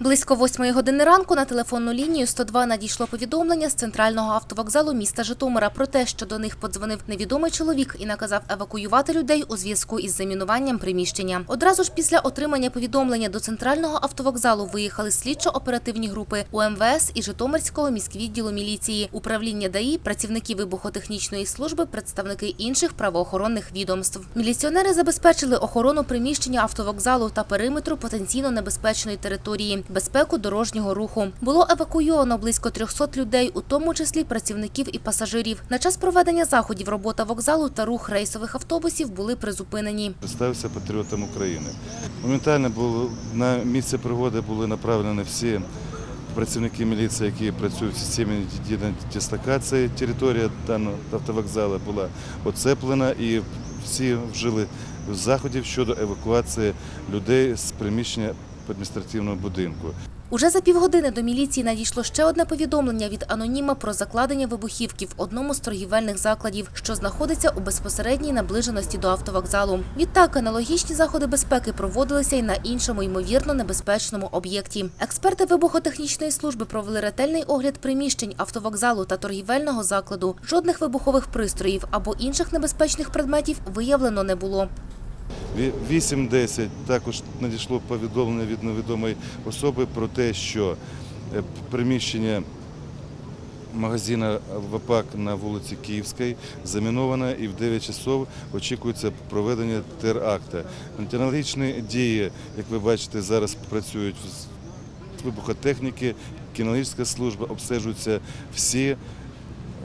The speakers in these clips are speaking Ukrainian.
Близько восьмої години ранку на телефонну лінію 102 надійшло повідомлення з центрального автовокзалу міста Житомира про те, що до них подзвонив невідомий чоловік і наказав евакуювати людей у зв'язку із замінуванням приміщення. Одразу ж після отримання повідомлення до центрального автовокзалу виїхали слідчо-оперативні групи УМВС і Житомирського міськвідділу міліції, управління ДАІ, працівники вибухотехнічної служби, представники інших правоохоронних відомств. Міліціонери забезпечили охорону приміщення автовокзалу та периметру потенційно небезпечної території, безпеку дорожнього руху. Було евакуйовано близько 300 людей, у тому числі працівників і пасажирів. На час проведення заходів робота вокзалу та рух рейсових автобусів були призупинені. Представився патріотом України. Моментально було на місце пригоди були направлені всі працівники міліції, які працюють в системі дислокації. Територія даного автовокзалу була оцеплена і всі вжили заходів щодо евакуації людей з приміщення адміністративного будинку. Уже за півгодини до міліції надійшло ще одне повідомлення від аноніма про закладення вибухівки в одному з торгівельних закладів, що знаходиться у безпосередній наближеності до автовокзалу. Відтак аналогічні заходи безпеки проводилися й на іншому ймовірно небезпечному об'єкті. Експерти вибухотехнічної служби провели ретельний огляд приміщень автовокзалу та торгівельного закладу. Жодних вибухових пристроїв або інших небезпечних предметів виявлено не було. Ві- 8.10 також надійшло повідомлення від невідомої особи про те, що е, приміщення магазина ВАПАК на вулиці Київській заміновано і в 9 часов очікується проведення теракта. Антианалогічні дії, як ви бачите, зараз працюють з вибухотехніки, кінологічна служба, обстежуються всі,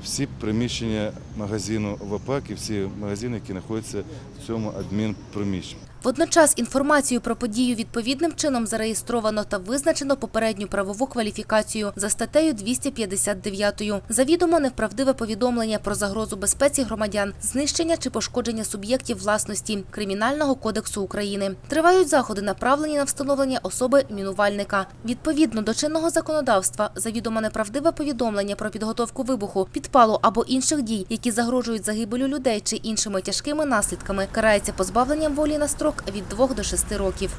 всі приміщення магазину ВАПАК і всі магазини, які знаходяться в цьому адмінприміщенні. Водночас інформацію про подію відповідним чином зареєстровано та визначено попередню правову кваліфікацію за статтею 259. Завідомо неправдиве повідомлення про загрозу безпеці громадян, знищення чи пошкодження суб'єктів власності Кримінального кодексу України. Тривають заходи, направлені на встановлення особи мінувальника. Відповідно до чинного законодавства, завідомо неправдиве повідомлення про підготовку вибуху, підпалу або інших дій, які загрожують загибелю людей чи іншими тяжкими наслідками, карається позбавленням волі на строк від 2 до 6 років.